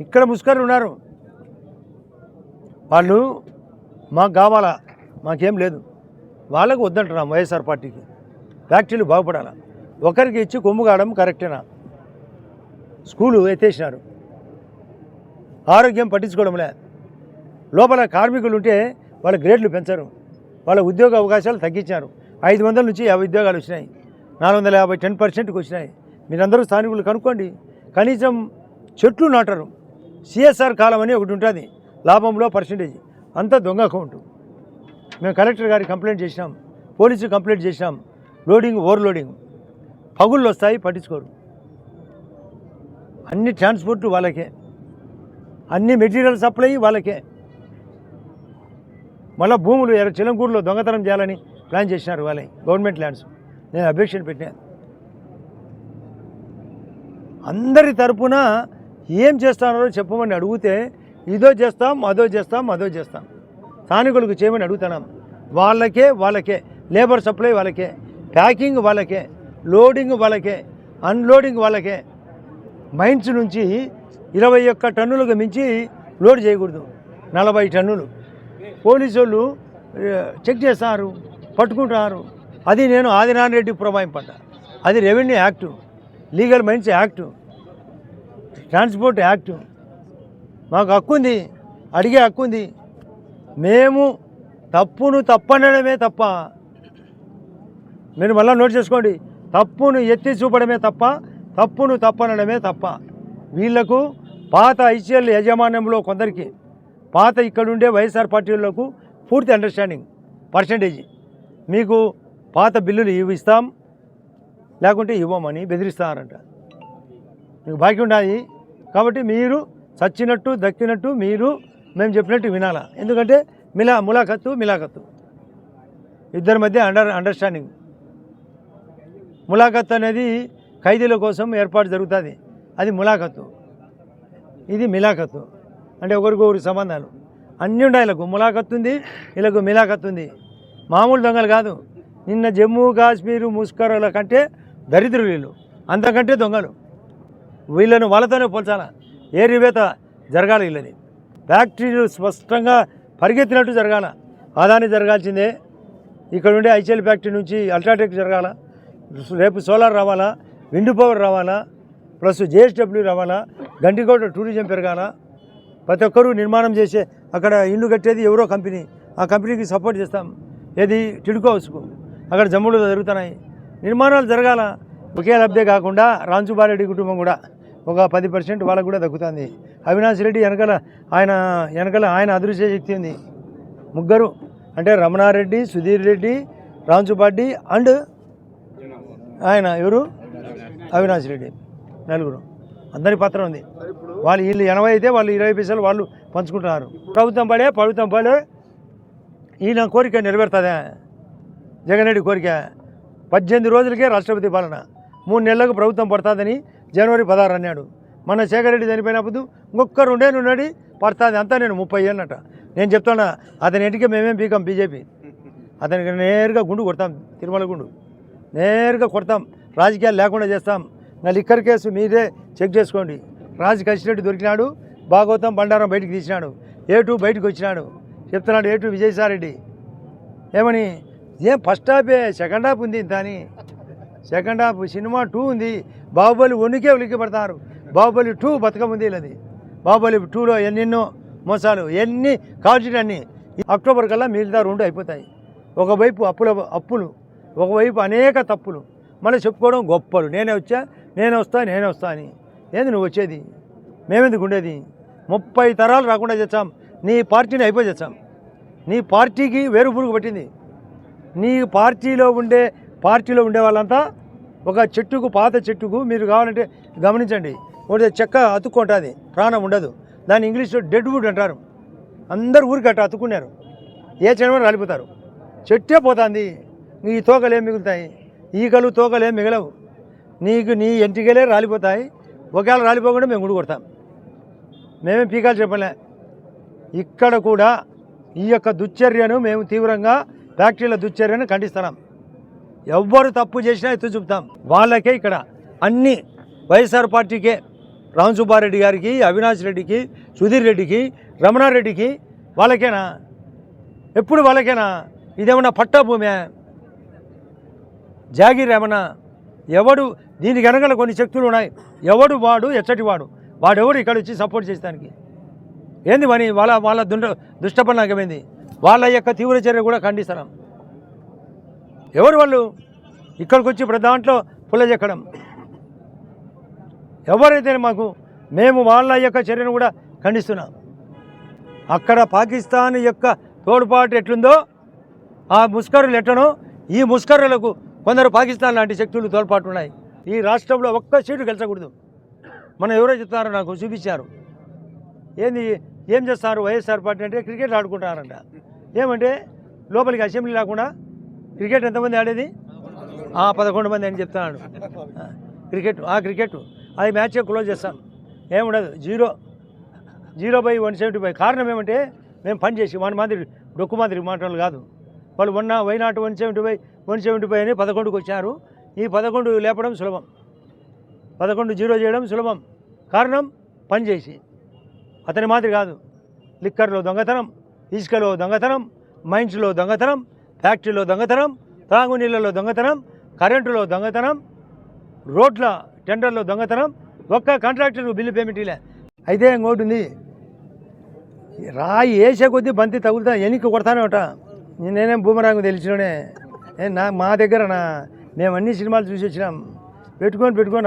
ఇక్కడ ముస్కర్లు ఉన్నారు. వాళ్ళు మాకు కావాలా? మాకేం లేదు. వాళ్ళకు వద్దంటున్నాం వైఎస్ఆర్ పార్టీకి. ఫ్యాక్టరీలు బాగుపడాలా? ఒకరికి ఇచ్చి కొమ్ము కావడం కరెక్టేనా? స్కూలు ఎత్తేసినారు. ఆరోగ్యం పట్టించుకోవడంలే. లోపల కార్మికులు ఉంటే వాళ్ళ గ్రేడ్లు పెంచరు. వాళ్ళ ఉద్యోగ అవకాశాలు తగ్గించారు ఐదు వందల నుంచి యాభై ఉద్యోగాలు వచ్చినాయి. నాలుగు వందల యాభై టెన్ పర్సెంట్కి వచ్చినాయి. మీరందరూ స్థానికులు కనుక్కోండి. కనీసం చెట్లు నాటరు. సిఎస్ఆర్ కాలం అని ఒకటి ఉంటుంది. లాభంలో పర్సంటేజ్. అంతా దొంగ అకౌంట్. మేము కలెక్టర్ గారికి కంప్లైంట్ చేసినాం. పోలీసు కంప్లైంట్ చేసినాం. Loading overloading. పగుళ్ళు వస్తాయి పట్టించుకోరు. అన్ని ట్రాన్స్పోర్ట్ వాళ్ళకే. అన్ని మెటీరియల్ సప్లై వాళ్ళకే. మళ్ళీ భూములు ఎర్ర చిలంకూరులో దొంగతనం చేయాలని ప్లాన్ చేసినారు వాళ్ళే. Government lands. నేను అబ్జెక్షన్ పెట్టాను. అందరి తరపున ఏం చేస్తానో చెప్పమని అడిగితే ఇదో చేస్తాం అదో చేస్తాం అదో చేస్తాం. స్థానికులకు చేయమని అడుగుతున్నాం. వాళ్ళకే వాళ్ళకే. లేబర్ సప్లై వాళ్ళకే. ప్యాకింగ్ వాళ్ళకే. లోడింగ్ వాళ్ళకే. అన్లోడింగ్ వాళ్ళకే. మైన్స్ నుంచి ఇరవై ఒక్క టన్నులకు మించి లోడ్ చేయకూడదు. నలభై టన్నులు. పోలీసు వాళ్ళు చెక్ చేస్తారు పట్టుకుంటున్నారు అది నేను ఆదినారాయణ రెడ్డి పురమాయింపడ్డా అది revenue act. Legal mines act. Transport act. మాకు హక్కు ఉంది అడిగే హక్కు ఉంది మేము తప్పును తప్పనడమే తప్ప మీరు మళ్ళీ నోట్ చేసుకోండి తప్పును ఎత్తి చూపడమే తప్ప తప్పును తప్పనడమే తప్ప. వీళ్ళకు పాత ఐసీఎల్ యజమాన్యంలో కొందరికి పాత ఇక్కడుండే వైఎస్ఆర్ పార్టీలకు పూర్తి అండర్స్టాండింగ్ పర్సంటేజ్ మీకు పాత బిల్లులు ఇవి ఇస్తాం లేకుంటే ఇవ్వమని బెదిరిస్తారంట. మీకు బాకీ ఉండాలి. కాబట్టి మీరు చచ్చినట్టు దక్కినట్టు మీరు మేము చెప్పినట్టు వినాలా. ఎందుకంటే మిలా ములాఖత్తు మిలాఖత్తు. ఇద్దరి మధ్య అండర్ అండర్స్టాండింగ్ ములాఖత్ అనేది ఖైదీల కోసం ఏర్పాటు జరుగుతుంది. అది ములాఖత్తు. ఇది మిలాఖత్తు. అంటే ఒకరికొకరి సంబంధాలు. అన్నీ ఉన్నాయి వీళ్ళకు. ములాఖత్తు ఉంది వీళ్ళకు మిలాఖత్తు ఉంది. మామూలు దొంగలు కాదు. నిన్న జమ్మూ కాశ్మీరు ముస్కరుల కంటే దరిద్రులు వీళ్ళు. అంతకంటే దొంగలు. వీళ్ళను వాళ్ళతోనే పోల్చాలా? ఏ రివేత జరగాలి వీళ్ళని? ఫ్యాక్టరీలు స్పష్టంగా పరిగెత్తినట్టు జరగాల? ఆదాని జరగాల్సిందే. ఇక్కడ ఉండే ఐచల్ ఫ్యాక్టరీ నుంచి అల్ట్రాటెక్ జరగాల? రేపు సోలార్ రావాలా? విండ్ పవర్ రావాలా? ప్లస్ జేఎస్డబ్ల్యూ రావాలా? గండికోట టూరిజం పెరగాల? ప్రతి ఒక్కరూ నిర్మాణం చేసే అక్కడ ఇల్లు కట్టేది ఎవరో కంపెనీ ఆ కంపెనీకి సపోర్ట్ చేస్తాం. ఏది? టిడ్కో హౌస్కు అక్కడ జమ్ములు జరుగుతున్నాయి. నిర్మాణాలు జరగాల? ఒకే లబ్ధే కాకుండా రాంచుబారెడ్డి కుటుంబం కూడా. ఒక పది పర్సెంట్ వాళ్ళకు కూడా తగ్గుతుంది. అవినాష్ రెడ్డి వెనకాల ఆయన వెనకాల ఆయన అదృశ్య శక్తి ఉంది. ముగ్గురు అంటే రమణారెడ్డి సుధీర్ రెడ్డి రాంచుపాడి అండ్ ఆయన ఎవరు? అవినాష్ రెడ్డి. నలుగురు. అందరి పాత్ర ఉంది. వాళ్ళు వీళ్ళు ఎనభై అయితే వాళ్ళు ఇరవై పైసలు వాళ్ళు పంచుకుంటున్నారు. ప్రభుత్వం పడే ప్రభుత్వం పడే ఈయన కోరిక నెరవేరుతుందా? జగన్ రెడ్డి కోరిక. పద్దెనిమిది రోజులకే రాష్ట్రపతి పాలన. మూడు నెలలకు ప్రభుత్వం పడుతుందని జనవరి పదహారు అన్నాడు. మన శేఖర్ రెడ్డి చనిపోయినప్పుడు ఇంకొక రెండేళ్ళు ఉన్నాడు. పడుతుంది అంతా నేను ముప్పై ఏళ్ళట నేను చెప్తున్నా అతని ఇంటికి మేమేం పీకాం బీజేపీ. అతనికి నేరుగా గుండు కొడతాం తిరుమల గుండు. నేరుగా కొడతాం రాజకీయాలు లేకుండా చేస్తాం. నా లిక్కర్ కేసు మీరే చెక్ చేసుకోండి. రాజు కసిరెడ్డి దొరికినాడు భాగవతం బండారం బయటికి తీసినాడు ఏ టూ బయటకు వచ్చినాడు. చెప్తున్నాడు ఏ టూ విజయసాయిరెడ్డి. ఏమని? ఏం ఫస్ట్ హాఫే సెకండ్ హాఫ్ ఉంది ఇంత అని. సెకండ్ హాఫ్ సినిమా టూ ఉంది. బాహుబలి వన్కే ఉలిక్కి పడతారు బాహుబలి టూ బతకముంది వీళ్ళది బాహుబలి టూలో ఎన్నెన్నో మోసాలు ఎన్ని కాల్చిన అన్ని అక్టోబర్ కల్లా మిగతా రెండు అయిపోతాయి. ఒకవైపు అప్పుల అప్పులు ఒకవైపు అనేక తప్పులు. మళ్ళీ చెప్పుకోవడం గొప్పలు. నేనే వచ్చా నేనే వస్తా నేనే వస్తా అని. ఏంది నువ్వు వచ్చేది? మేమెందుకు ఉండేది? ముప్పై తరాలు రాకుండా చేస్తాం నీ పార్టీని అయిపోయి చేస్తాం నీ పార్టీకి వేరు పురుగు పట్టింది. నీ పార్టీలో ఉండే పార్టీలో ఉండే వాళ్ళంతా ఒక చెట్టుకు పాత చెట్టుకు మీరు కావాలంటే గమనించండి. ఒకటి చెక్క అతుక్కుంటుంది ప్రాణం ఉండదు. దాన్ని ఇంగ్లీష్లో డెడ్ వుడ్ అంటారు. అందరు ఊరికి అట్ట అతుక్కున్నారు. ఏ చెడమని రాలిపోతారు. చెట్టే పోతుంది. నీ తోకలేం మిగులుతాయి? ఈకలు తోకలేం మిగలవు. నీకు నీ ఎంటికలే రాలిపోతాయి. ఒకవేళ రాలిపోకుండా మేము గుడి కొడతాం. మేమే పీకాలు చెప్పలే. ఇక్కడ కూడా ఈ యొక్క దుశ్చర్యను మేము తీవ్రంగా ఫ్యాక్టరీల దుశ్చర్యను ఖండిస్తున్నాం. ఎవ్వరు తప్పు చేసినా ఎత్తు చూపుతాం. వాళ్ళకే ఇక్కడ అన్ని వైఎస్ఆర్ పార్టీకే రామ్ సుబ్బారెడ్డి గారికి అవినాష్ రెడ్డికి సుధీర్ రెడ్డికి రమణారెడ్డికి వాళ్ళకేనా? ఎప్పుడు వాళ్ళకేనా? ఇదేమన్నా పట్టభూమే జాగీర్ ఏమన్నా? ఎవడు దీనికి వెనకాల కొన్ని శక్తులు ఉన్నాయి. ఎవడు వాడు? ఎచ్చటి వాడు. వాడెవడు ఇక్కడ వచ్చి సపోర్ట్ చేస్తానికి ఏంది మరి వాళ్ళ వాళ్ళ దుండ దుష్టపన్నాకమైంది వాళ్ళ యొక్క తీవ్ర చర్య కూడా ఖండిస్తున్నాం. ఎవరు వాళ్ళు? ఇక్కడికి వచ్చి ఇప్పుడు దాంట్లో పుల్లజెక్కడం ఎవరైతే మాకు మేము వాళ్ళ యొక్క చర్యను కూడా ఖండిస్తున్నాం. అక్కడ పాకిస్తాన్ యొక్క తోడ్పాటు ఎట్లుందో ఆ ముస్కరులు ఎట్లనో ఈ ముస్కరులకు కొందరు పాకిస్తాన్ లాంటి శక్తులు తోడ్పాటు ఉన్నాయి. ఈ రాష్ట్రంలో ఒక్క సీటు గెలిచకూడదు. మనం ఎవరో చెప్తారో నాకు చూపించారు. ఏంది ఏం చేస్తారు? వైఎస్ఆర్ పార్టీ అంటే క్రికెట్ ఆడుకుంటారంట ఏమంటే లోపలికి అసెంబ్లీ లేకుండా క్రికెట్ ఎంతమంది ఆడేది? పదకొండు మంది అని చెప్తున్నాడు. క్రికెట్ ఆ క్రికెట్. అది మ్యాచ్ క్లోజ్ చేస్తాం. ఏముండదు. Zero. Zero by one seventy five. కారణం ఏమంటే మేము పని చేసి మన మాదిరి డొక్కు మాదిరి మాటలు కాదు. వాళ్ళు మొన్న why not one seventy five one seventy five అని పదకొండుకి వచ్చారు. ఈ పదకొండు లేపడం సులభం. పదకొండు జీరో చేయడం సులభం. కారణం పని చేసి. అతని మాదిరి కాదు. లిక్కర్లో దొంగతనం ఇసుకలో దొంగతనం మైన్స్లో దొంగతనం ఫ్యాక్టరీలో దొంగతనం తాగునీళ్ళలో దొంగతనం కరెంటులో దొంగతనం రోడ్ల టెండర్లో దొంగతనం ఒక్క కాంట్రాక్టర్ బిల్లు పేమెంట్ ఇలా అయితే ఇంకోటి ఉంది. రాయి వేసే కొద్దీ బంతి తగులుతా ఎనికి కొడతానే ఉంటా. నేనేం భూమరాంగు తెలిసినోనే. నా మా దగ్గర నా మేము అన్ని సినిమాలు చూసి వచ్చినాం. పెట్టుకొని పెట్టుకొని